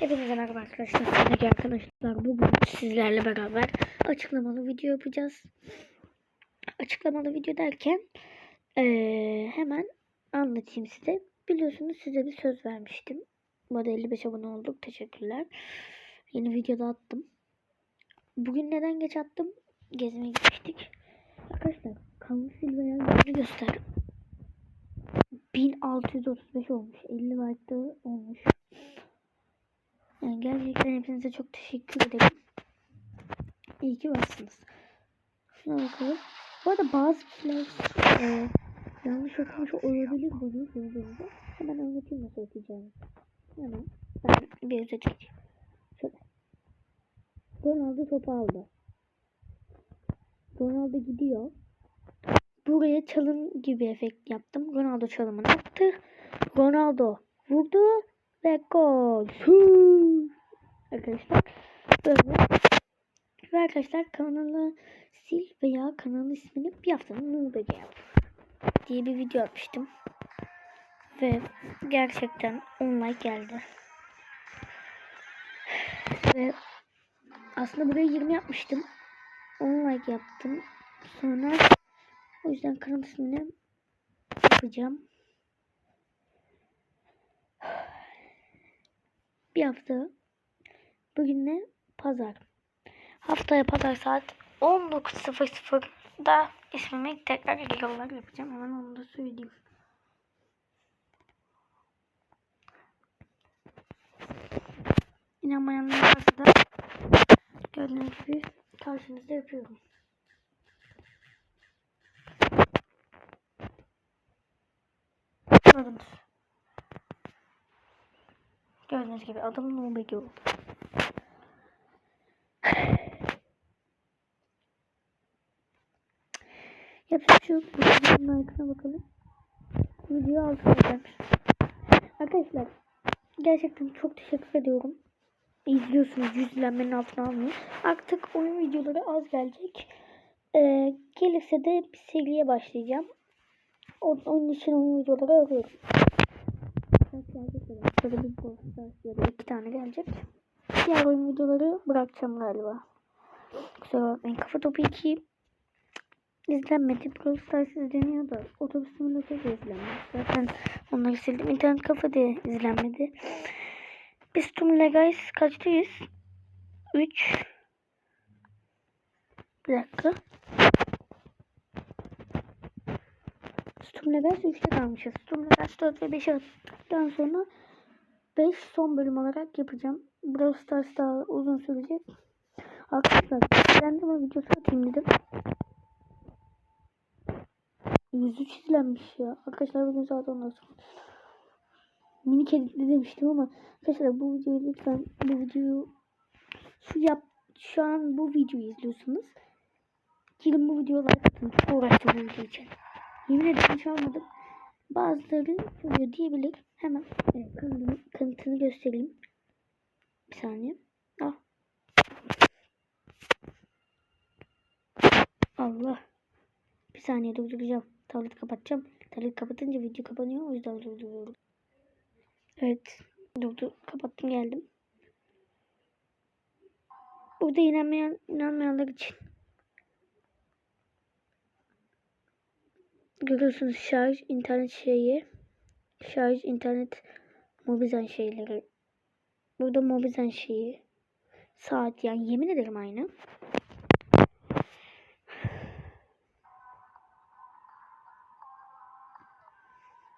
Hepinize merhaba arkadaşlar. Sevgili arkadaşlar bugün sizlerle beraber açıklamalı video yapacağız. Açıklamalı video derken eee, hemen anlatayım size. Biliyorsunuz size bir söz vermiştim. Bu arada 55 abone olduk. Teşekkürler. Yeni videoda attım. Bugün neden geç attım? Gezmeye gitmiştik. Arkadaşlar Kanlı Silva'ya yüzünü göster. 1635 olmuş. 50 like'da olmuş. Gerçekten hepinize çok teşekkür ederim. İyi ki varsınız. Şuna bakalım. Bu arada bazı kişiler e, yanlış okumuş olabilir bunu sözlerinde. Hemen anlatayım nasıl okuyacağını. Hemen ben bir özet geçeyim. Şöyle. Ronaldo topu aldı. Ronaldo gidiyor. Buraya çalım gibi efekt yaptım. Ronaldo çalımını attı. Ronaldo vurdu ve gol. Arkadaşlar böyle. Ve arkadaşlar kanalı sil veya kanalın ismini bir haftanın Nubege yap diye bir video atmıştım. Ve gerçekten 10 like geldi. Ve aslında buraya 20 yapmıştım. 10 like yaptım. Sonra o yüzden kanal ismini yapacağım. Bir hafta. Bugün ne? Pazar. Haftaya pazar saat 19.00'da ismimi tekrar olarak yapacağım. Hemen onu da söyleyeyim. İnanmayanlar varsa da gördüğünüz gibi karşınızda yapıyorum. Gördüğünüz gibi adım Nubegi oldu. Yapacak şu bu videonun like'ına bakalım. Video altına gelmiş. Arkadaşlar gerçekten çok teşekkür ediyorum. İzliyorsunuz yüzlenmenin altına almıyor. Artık oyun videoları az gelecek. Ee, gelirse de bir seriye başlayacağım. Onun için oyun videoları arıyorum. Da Böyle bir ya da iki tane gelecek. Diğer oyun videoları bırakacağım galiba. Kusura bakmayın. Kafa topu 2 izlenmedi. Brawl Stars izleniyor da otobüs simülatörü izlenmedi. Zaten onları sildim. İnternet kafa da izlenmedi. Biz Tumle Guys kaçtayız? 3 Bir dakika. Sturm Legas 3'te kalmışız. Sturm Legas 4 ve 5'e attıktan sonra 5 son bölüm olarak yapacağım. Brawl Stars daha uzun sürecek. Arkadaşlar izlendirme videosu atayım dedim. 103 izlenmiş ya. Arkadaşlar bugün saat 10'da sonra. Minik editli demiştim ama arkadaşlar bu videoyu lütfen bu videoyu şu yap şu an bu videoyu izliyorsunuz. Girin bu videoya like atın. Çok uğraştım bu video için. Yemin ederim hiç almadım. Bazıları söylüyor diyebilir. Hemen kanıtını, kanıtını göstereyim. Bir saniye. Ah. Allah. Bir saniye durduracağım. Tablet kapatacağım. Tablet kapatınca video kapanıyor. O yüzden durduruyorum. Evet. Durdur. Kapattım geldim. Burada inanmayan, inanmayanlar için görüyorsunuz şarj internet şeyi. Şarj internet mobizen şeyleri. Burada mobizen şeyi. Saat yani yemin ederim aynı.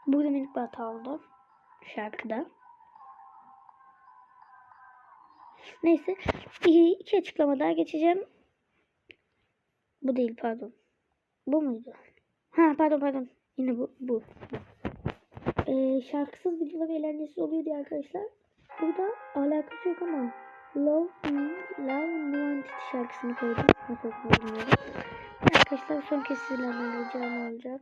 Burada minik bir hata oldu şarkıda. Neyse iki, açıklama daha geçeceğim. Bu değil pardon. Bu muydu Ha pardon pardon. Yine bu. bu. Ee, şarkısız videolar eğlencesiz oluyor diye arkadaşlar. Burada alakası yok ama Love Me, Love Wanted şarkısını koydum. Arkadaşlar son kez sizlerle ricam olacak.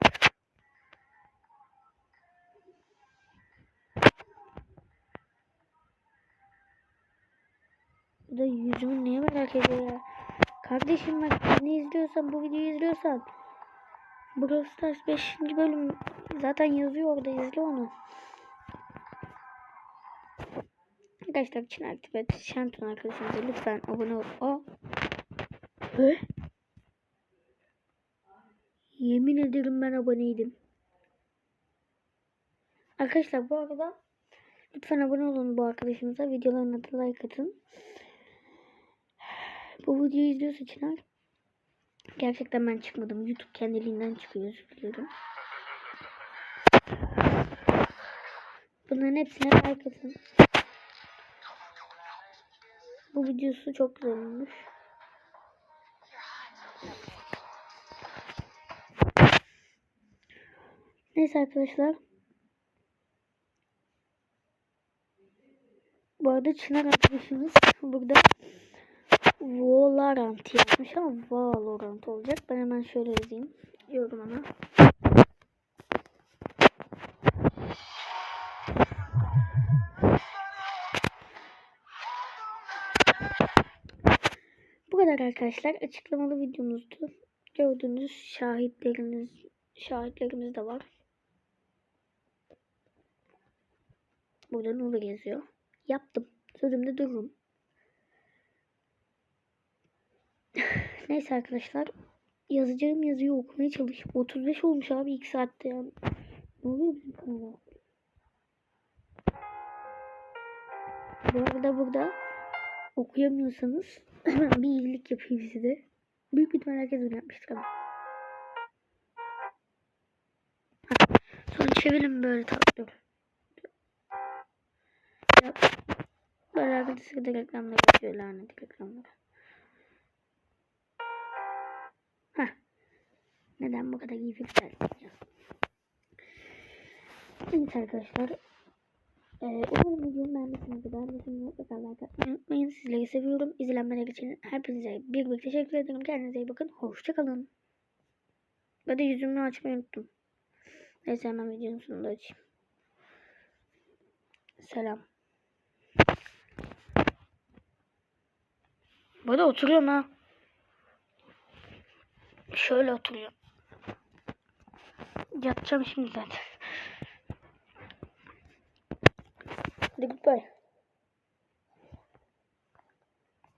Bu da yüzümü niye merak ediyor ya? Kardeşim bak beni izliyorsan bu videoyu izliyorsan Brawl Stars 5. bölüm zaten yazıyor orada izle onu. Arkadaşlar için aktif et. Şantun arkadaşımıza lütfen abone ol. Aa. He? Yemin ederim ben aboneydim. Arkadaşlar bu arada lütfen abone olun bu arkadaşımıza. Videolarına da like atın. Bu videoyu izliyorsa Çınar. Gerçekten ben çıkmadım. YouTube kendiliğinden çıkıyor. Özür dilerim. Bunların hepsine like atın. Bu videosu çok güzel olmuş. Neyse arkadaşlar. Bu arada Çınar arkadaşımız burada Valorant yazmış ama Valorant olacak. Ben hemen şöyle yazayım. Yorumuna. Bu kadar arkadaşlar. Açıklamalı videomuzdu. Gördüğünüz şahitleriniz şahitlerimiz de var. Burada Nuri yazıyor. Yaptım. Sözümde dururum. Neyse arkadaşlar. Yazacağım yazıyı okumaya çalış. 35 olmuş abi 2 saatte yani. Ne oluyor bizim kanala? Bu arada burada okuyamıyorsanız bir iyilik yapayım size. Büyük ihtimal herkes bunu yapmıştır ama. Sonra çevirin böyle tatlı. Ya, Böyle arkadaşlar da reklamlar yapıyor lanet reklamları. Neden bu kadar iyi fikirler yapacağız? Evet arkadaşlar. Ee, umarım videomu beğenmişsinizdir. Beğendiyseniz mutlaka like atmayı unutmayın. Sizleri seviyorum. İzlenmeler için hepinize bir bir teşekkür ederim. Kendinize iyi bakın. Hoşçakalın. Ben de yüzümü açmayı unuttum. Neyse hemen videonun sonunda açayım. Selam. Burada oturuyorum ha. Şöyle oturuyorum. Yatacağım şimdi zaten. Hadi goodbye.